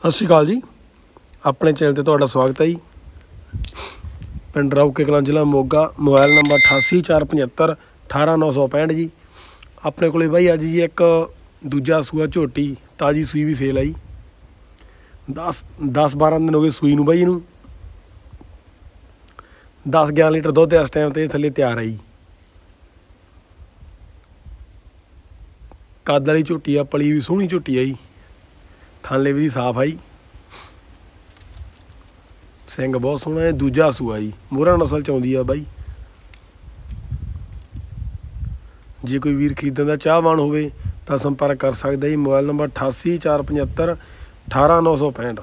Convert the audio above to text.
ਸਤਿ ਸ਼੍ਰੀ ਅਕਾਲ ਜੀ। ਆਪਣੇ ਚੈਨਲ ਤੇ ਤੁਹਾਡਾ ਸਵਾਗਤ ਹੈ ਜੀ। ਪਿੰਡ ਰੌਕੇ ਕਲਾਂ ਜ਼ਿਲ੍ਹਾ ਮੋਗਾ, ਮੋਬਾਈਲ ਨੰਬਰ 8845 18965 ਜੀ। ਆਪਣੇ ਕੋਲੇ ਬਾਈ ਅੱਜ ਜੀ ਇੱਕ ਦੂਜਾ ਸੂਆ ਝੋਟੀ, ਤਾਜੀ ਸੂਈ ਵੀ ਸੇਲ ਆਈ 10 10 12 ਦਿਨ ਹੋ ਗਏ ਸੂਈ ਨੂੰ ਬਾਈ ਇਹਨੂੰ 10 11 ਲੀਟਰ ਦੁੱਧ ਇਸ ਟਾਈਮ ਤੇ ਥੱਲੇ ਤਿਆਰ ਆਈ ਕੱਦ ਵਾਲੀ ਝੋਟੀ ਆ, ਪਲੀ ਵੀ ਸੋਹਣੀ ਝੋਟੀ ਆ ਜੀ। ਥਾਲੇ ਵੀ ਸਾਫ਼ ਆਈ। ਸਿੰਘ ਬਹੁਤ ਸੋਹਣਾ ਹੈ, ਦੂਜਾ ਸੂਆ ਜੀ। ਮੋਹਰਾ ਨਸਲ ਚ ਆਉਂਦੀ ਆ ਬਾਈ। ਜੇ ਕੋਈ ਵੀਰ ਖਰੀਦਣ ਦਾ ਚਾਹਵਾਨ ਹੋਵੇ ਤਾਂ ਸੰਪਰਕ ਕਰ ਸਕਦਾ ਜੀ। Mobile number 8845 18965